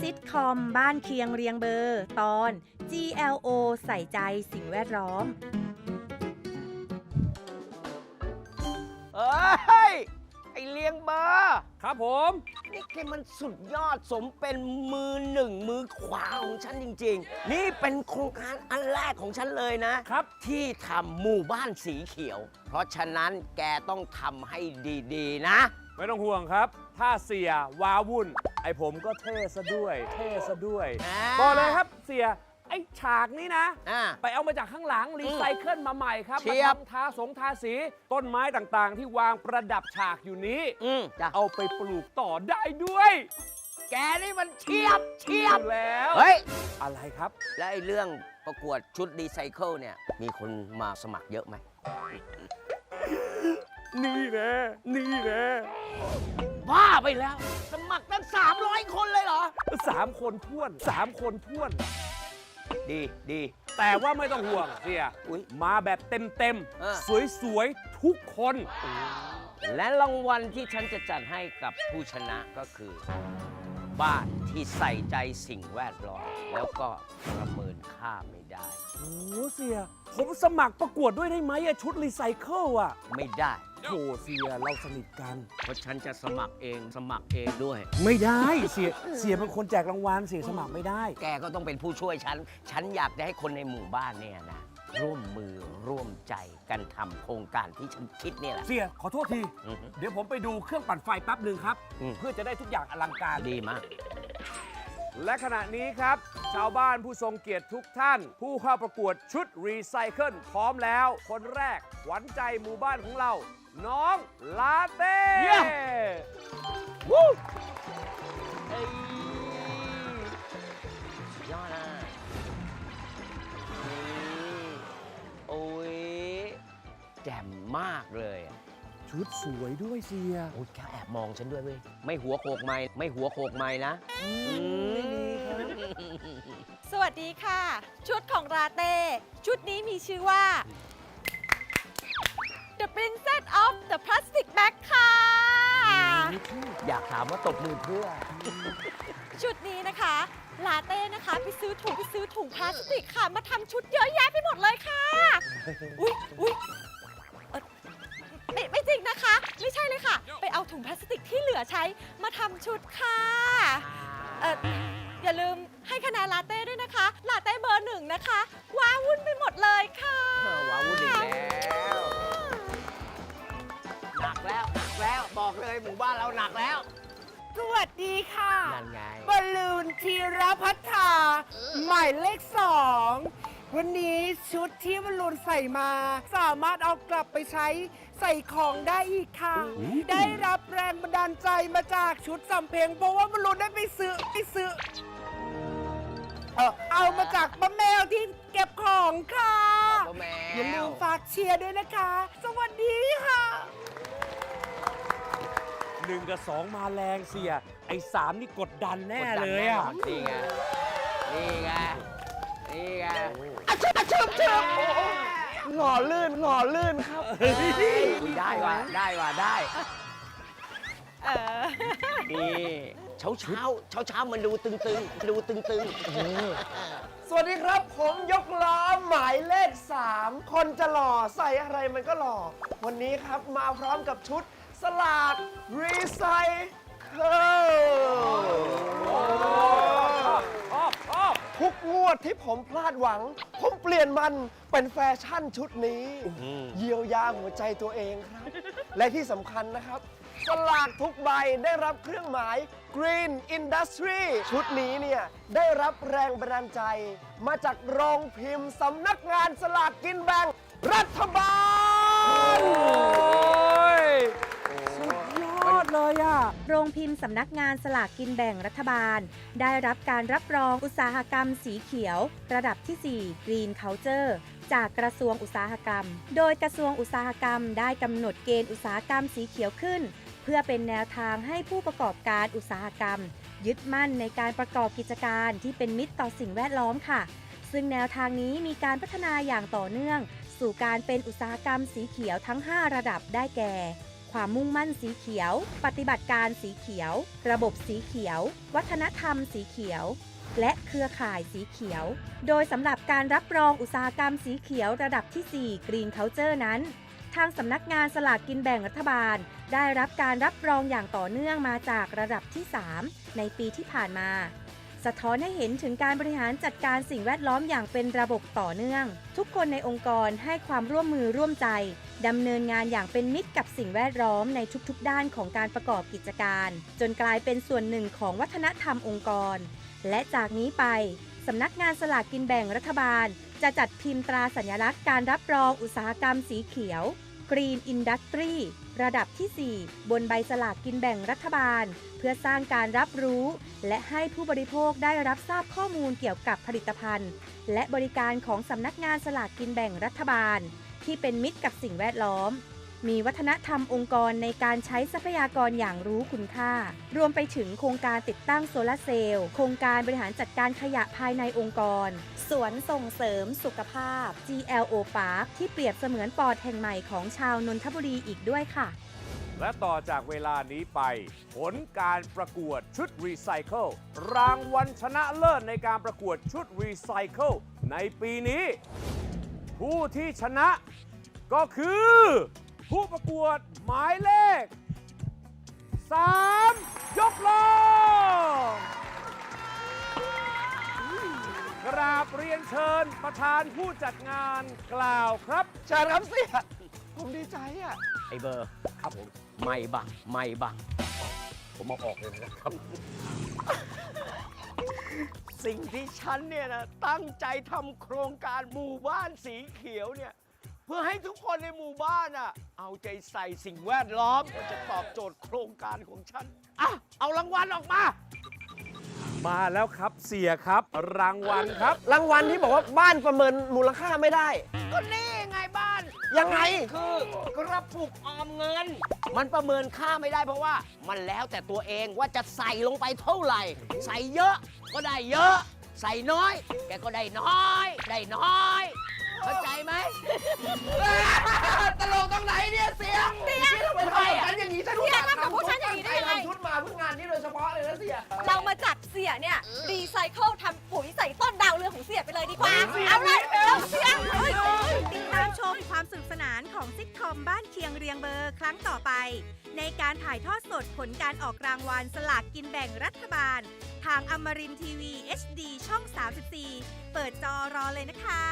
ซิทคอมบ้านเคียงเรียงเบอร์ ตอน GLO ใส่ใจสิ่งแวดล้อม งเบอร์ครับผมนี่แกมันสุดยอดสมเป็นมือหนึ่งมือขวาของฉันจริง ๆ นี่เป็นโครงการอันแรกของฉันเลยนะครับ ที่ทำหมู่บ้านสีเขียว เพราะฉะนั้นแกต้องทำให้ดีๆนะ ไม่ต้องห่วงครับ ถ้าเสียวาวุ่น ไอผมก็เท่ซะด้วย เท่ซะด้วยอ่า บอกเลยครับเสีย ไอฉากนี้นะ อ่า ไปเอามาจากข้างหลังรีไซเคิลมาใหม่ครับเชีมายบทำทาสงทาสี ต้นไม้ต่างๆ ที่วางประดับฉากอยู่นี้ อืมจ้ะเอาไปปลูกต่อได้ด้วยแกนี่มันเชียบเชียบแล้ว เฮ้ย อะไรครับ แล้วไอ้เรื่องประกวดชุดรีไซเคิลเนี่ย มีคนมาสมัครเยอะไหม นี่แนะนี่แนะบ้าไปแล้ว สมัครตั้ง300 คนเลยเหรอ สามคนท้วนสามคนท้วน ดีดี แต่ว่าไม่ต้องห่วงเสียอุ๊ยมาแบบเต็มเออๆสวยๆ ทุกคน และรางวัลที่ฉันจะจัดให้กับผู้ชนะก็คือ บ้านที่ใส่ใจสิ่งแวดล้อมแล้วก็ประเมินค่าไม่ได้ โอ้โหเสีย ผมสมัครประกวดด้วยได้ไหมอะชุดรีไซเคิลอะไม่ได้ โถเสียเราสนิทกัน เพราะฉันจะสมัครเองสมัครเองด้วย ไม่ได้เสียเสียเป็นคนแจกรางวัลเสียสมัครไม่ได้ แกก็ต้องเป็นผู้ช่วยฉัน ฉันอยากจะให้คนในหมู่บ้านเนี่ยนะ ร่วมมือร่วมใจกันทำโครงการที่ฉันคิดเนี่ยแหละ เสียขอโทษที อือฮึเดี๋ยวผมไปดูเครื่องปั่นไฟแป๊บหนึ่งครับ อืม เพื่อจะได้ทุกอย่างอลังการ ดีมาก และขณะนี้ครับ ชาวบ้านผู้ทรงเกียรติทุกท่าน ผู้เข้าประกวดชุดรีไซเคิลพร้อมแล้ว คนแรกขวัญใจหมู่บ้านของเรา น้องลาเต้ เยี่ยมวู้ มมากเลยอะชุดสวยด้วยเสียโอ้ยแกแอบมองฉันด้วยเว้ยไม่หัวโขกไม้ไม่หัวโขกไม้นะอืมสวัสดีค่ะ ชุดของราเต้ ชุดนี้มีชื่อว่า The Princess of the Plastic Bag ค่ะ อยากถามว่าตบมือเพื่อ ชุดนี้นะคะลาเต้นะคะไปซื้อถุงไปซื้อถุงพลาสติกค่ะ มาทำชุดเยอะแยะไปหมดเลยค่ะ อุ๊ยอุ๊ย เลยค่ะ ไปเอาถุงพลาสติกที่เหลือใช้มาทำชุดค่ะเอออย่าลืมให้คะแนนลาเต้ด้วยนะคะ ลาเต้เบอร์หนึ่งนะคะ ว้าวุ่นไปหมดเลยค่ะ ว้าวุ่นอีกแล้วหนักแล้วหนักแล้วบอกเลยหมู่บ้านเราหนักแล้ว สวัสดีค่ะนั่นไง บอลลูนธีรพัฒนาหมายเลขสอง วันนี้ชุดที่บอลลูนใส่มา สามารถเอากลับไปใช้ใส่ของได้อีกค่ะ ได้รับแรงบันดาลใจมาจากชุดสำเพ็งเพราะว่าบอลลูนได้ไปซื้อไปซื้อ เอ่อเอามาจากป้าแมวที่เก็บของค่ะป้าแมว อย่าลืมฝากเชียร์ด้วยนะคะ สวัสดีค่ะ หนึ่งกับสองมาแรงเสีย ไอ้สามนี่กดดันแน่เลยอะ นี่ไง นี่ไงนี่ไง หล่อลื่นหล่อลื่นครับอุ๊ยได้ว่ะได้ว่ะได้เออนี่เช้าเช้าเช้าเช้าๆมันดูตึงตึงๆดูตึงตึงสวัสดีครับ ผมยกล้อหมายเลข 3 คนจะหล่อใส่อะไรมันก็หล่อ วันนี้ครับมาพร้อมกับชุดสลากรีไซเคิลชอบชอบ ทุกงวดที่ผมพลาดหวัง ผมเปลี่ยนมันเป็นแฟชั่นชุดนี้ เยียวยาหัวใจตัวเองครับ และที่สำคัญนะครับ สลากทุกใบได้รับเครื่องหมาย Green Industry ชุดนี้เนี่ย ได้รับแรงบันดาลใจ มาจากโรงพิมพ์สำนักงานสลากกินแบ่งรัฐบาล เลยอะ โรงพิมพ์สำนักงานสลากกินแบ่งรัฐบาล ได้รับการรับรองอุตสาหกรรมสีเขียว ระดับที่ 4 Green Culture จากกระทรวงอุตสาหกรรม โดยกระทรวงอุตสาหกรรมได้กำหนดเกณฑ์อุตสาหกรรมสีเขียวขึ้น เพื่อเป็นแนวทางให้ผู้ประกอบการอุตสาหกรรม ยึดมั่นในการประกอบกิจการที่เป็นมิตรต่อสิ่งแวดล้อมค่ะ ซึ่งแนวทางนี้มีการพัฒนาอย่างต่อเนื่อง สู่การเป็นอุตสาหกรรมสีเขียวทั้ง 5 ระดับได้แก่ ความมุ่งมั่นสีเขียว ปฏิบัติการสีเขียว ระบบสีเขียว วัฒนธรรมสีเขียว และเครือข่ายสีเขียว โดยสำหรับการรับรองอุตสาหกรรมสีเขียวระดับที่ 4 Green Culture นั้น ทางสำนักงานสลากกินแบ่งรัฐบาล ได้รับการรับรองอย่างต่อเนื่องมาจากระดับที่ 3 ในปีที่ผ่านมา สะท้อนให้เห็นถึงการบริหารจัดการสิ่งแวดล้อมอย่างเป็นระบบต่อเนื่อง ทุกคนในองค์กรให้ความร่วมมือร่วมใจดำเนินงานอย่างเป็นมิตรกับสิ่งแวดล้อมในทุกๆ ด้านของการประกอบกิจการ จนกลายเป็นส่วนหนึ่งของวัฒนธรรมองค์กร และจากนี้ไปสำนักงานสลากกินแบ่งรัฐบาล จะจัดพิมพ์ตราสัญลักษณ์การรับรองอุตสาหกรรมสีเขียว Green Industry ระดับที่ 4 บนใบสลากกินแบ่งรัฐบาล เพื่อสร้างการรับรู้ และให้ผู้บริโภคได้รับทราบข้อมูลเกี่ยวกับผลิตภัณฑ์ และบริการของสำนักงานสลากกินแบ่งรัฐบาล ที่เป็นมิตรกับสิ่งแวดล้อม มีวัฒนธรรมองค์กรในการใช้ทรัพยากรอย่างรู้คุณค่า รวมไปถึงโครงการติดตั้งโซลาร์เซลล์ โครงการบริหารจัดการขยะภายในองค์กร สวนส่งเสริมสุขภาพ GLO Park ที่เปรียบเสมือนปอดแห่งใหม่ของชาวนนทบุรีอีกด้วยค่ะ และต่อจากเวลานี้ไป ผลการประกวดชุดรีไซเคิลรางวัลชนะเลิศในการประกวดชุดรีไซเคิลในปีนี้ ผู้ที่ชนะก็คือ ประกวดหมายเลข 3 ยกโลงกราบเรียนเชิญประธานผู้จัดงานกล่าวครับเชิญครับเสียผมดีใจอะ ไอเบอร์ครับผมไม่บังไม่บัง ผมเอาออกเลยนะครับ สิ่งที่ฉันเนี่ยนะตั้งใจทำโครงการหมู่บ้านสีเขียวเนี่ยเพื่อให้ทุกคนในหมู่บ้านอะ เอาใจใส่สิ่งแวดล้อมก็จะตอบโจทย์โครงการของฉันอะเอารางวัลออกมา มาแล้วครับเสียครับ รางวัลครับ รางวัลที่บอกว่าบ้านประเมินมูลค่าไม่ได้ ก็นี่ไงบ้าน ยังไง คือกระปุกออมเงิน มันประเมินค่าไม่ได้เพราะว่ามันแล้วแต่ตัวเองว่าจะใส่ลงไปเท่าไหร่ ใส่เยอะก็ได้เยอะ ใส่น้อย แกก็ได้น้อย ได้น้อย เข้าใจไหมตลกตรงไหนเนี่ยเสียเสียทำไมทำกันอย่างนี้ฉันรู้จักเสียทำกับพวกฉันอย่างนี้ได้ยังไงทำชุดมาเพื่องานนี้โดยเฉพาะเลยนะเสียเรามาจัดเสียเนี่ยรีไซเคิลทำปุ๋ยใส่ต้นดาวเรืองของเสียไปเลยดีกว่าเอาเลย ของซิทคอมบ้านเคียงเรียงเบอร์ครั้งต่อไป ในการถ่ายทอดสดผลการออกรางวัลสลากกินแบ่งรัฐบาล ทางอมรินทีวี HD ช่อง 34 เปิดจอรอเลยนะคะ